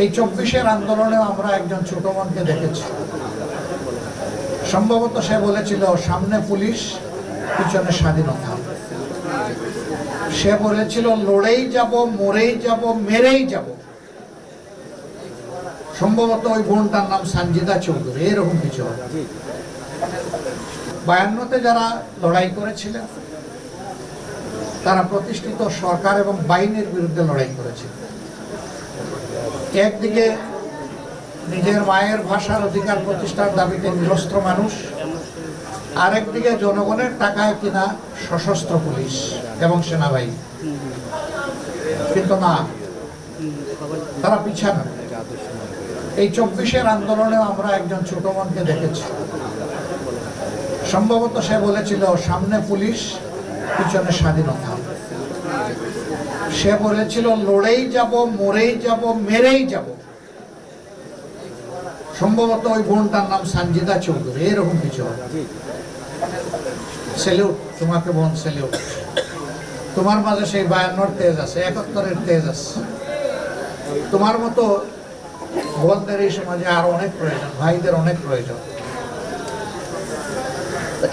এই চব্বিশের আন্দোলনেও আমরা একজন ছোট মনকে দেখেছি। সম্ভবত সে বলেছিল, সামনে পুলিশ, পিছনে স্বাধীনতা। সে বলেছিল, লড়েই যাব, মরেই যাব, মেরেই যাব। সম্ভবত ওই বোনটার নাম সানজিদা চৌধুরী, এরকম কিছু। বায়ান্নতে যারা লড়াই করেছিলেন তারা প্রতিষ্ঠিত সরকার এবং বাহিনীর বিরুদ্ধে লড়াই করেছিল। একদিকে নিজের মায়ের ভাষার অধিকার প্রতিষ্ঠার দাবিতে নিরস্ত্র মানুষ, আরেকদিকে জনগণের টাকায় কিনা সশস্ত্র পুলিশ এবং সেনাবাহিনী। কিন্তু না, তারা পিছানো এই চব্বিশের আন্দোলনেও আমরা একজন ছোট মনকে দেখেছি। সম্ভবত সে বলেছিল, সামনে পুলিশ, পিছনে স্বাধীনতা। সে বলেছিল, লড়েই যাব, মরেই যাব, মেরেই যাব। সম্ভবত ওই বোনটার নাম সানজিদা চৌধুরী, এরকম কিছু। সেলিউট, তোমাকে বোন সেলিউট। তোমার মাঝে সেই বায়ান্নর তেজ আছে, একাত্তরের তেজ আছে। তোমার মতো বোনদের এই সমাজে আর অনেক প্রয়োজন, ভাইদের অনেক প্রয়োজন।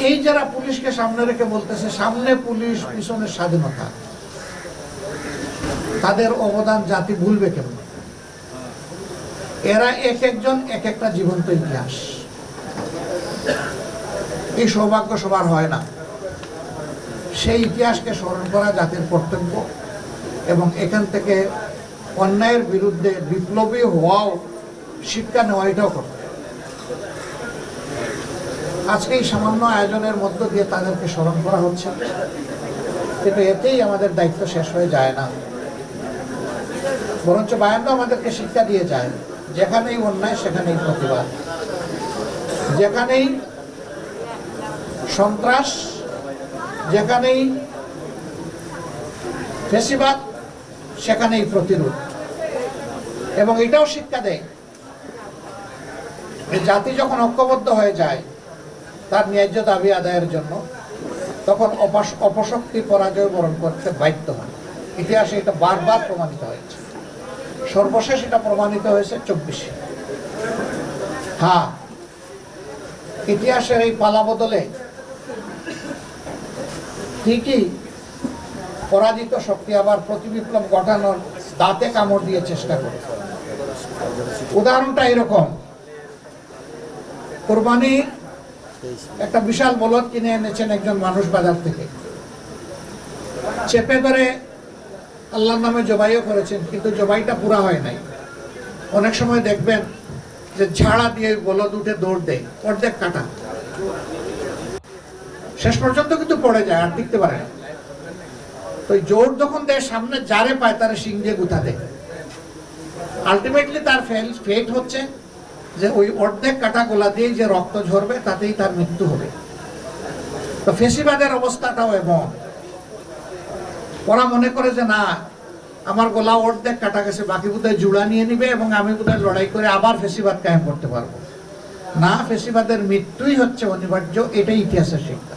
এই যারা পুলিশকে সামনে রেখে বলতেছে, সামনে পুলিশ পিছনে স্বাধীনতা। তাদের অবদান জাতি ভুলবে কেমন? এরা এক একজন এক একটা জীবন্ত ইতিহাস। এই সৌভাগ্য সবার হয় না। সেই ইতিহাসকে স্মরণ করা জাতির কর্তব্য এবং এখান থেকে অন্যায়ের বিরুদ্ধে বিপ্লবী হওয়াও শিক্ষা নেওয়া এটাও কর্তব্য আজকে এই সামান্য আয়োজনের মধ্য দিয়ে তাদেরকে স্মরণ করা হচ্ছে, কিন্তু এতেই আমাদের দায়িত্ব শেষ হয়ে যায় না। বরঞ্চ বায়ান্ন আমাদেরকে শিক্ষা দিয়ে যায়। যেখানেই অন্যায়, সেখানেই প্রতিবাদ। যেখানেই সন্ত্রাস, যেখানেই ফেসিবাদ, সেখানেই প্রতিরোধ। এবং এটাও শিক্ষা দেয় জাতি যখন ঐক্যবদ্ধ হয়ে যায় তার ন্যায্য দাবি আদায়ের জন্য, তখন অপশক্তি পরাজয় বরণ করতে বাধ্য হয়। ইতিহাসে এটা বারবার প্রমাণিত হয়েছে। সর্বশেষ এটা প্রমাণিত হয়েছে চব্বিশে। হ্যাঁ। ইতিহাসের এই পালা বদলে ঠিকই পরাজিত শক্তি আবার প্রতিবিপ্লব ঘটানোর দাঁতে কামড় দিয়ে চেষ্টা করে উদাহরণটা এরকম। কোরবানি একটা বিশাল বলদ কিনে এনেছেন একজন মানুষ বাজার থেকে। চেপে ধরে আল্লাহর নামে জবাইও করেছেন, কিন্তু জবাইটা পুরা হয় নাই। অনেক সময় দেখবেন যে ঝাড়া দিয়ে বলদ উঠে দৌড় দেয়, অর্ধেক কাটা। শেষ পর্যন্ত কিন্তু পড়ে যায়, আর টিকতে পারে না। তো জোর যখন দেয়, সামনে যারে পায় তারা সিং দিয়ে গুথা দেয়। আলটিমেটলি তার ফেল ফেট হচ্ছে যে ওই অর্ধেক কাটা গোলা দিয়ে যে রক্ত ঝরবে, তাতেই তার মৃত্যু হবে। তো ফেসিবাদের অবস্থাটাও এমন। ওরা মনে করে যে না, আমার গলা অর্ধেক কাটা গেছে, বাকি বোধহয় জুড়া নিয়ে নিবে এবং আমি বোধহয় লড়াই করে আবার ফেসিবাদ কায়েম করতে পারব। না, ফেসিবাদের মৃত্যুই হচ্ছে অনিবার্য, এটাই ইতিহাসের শিক্ষা।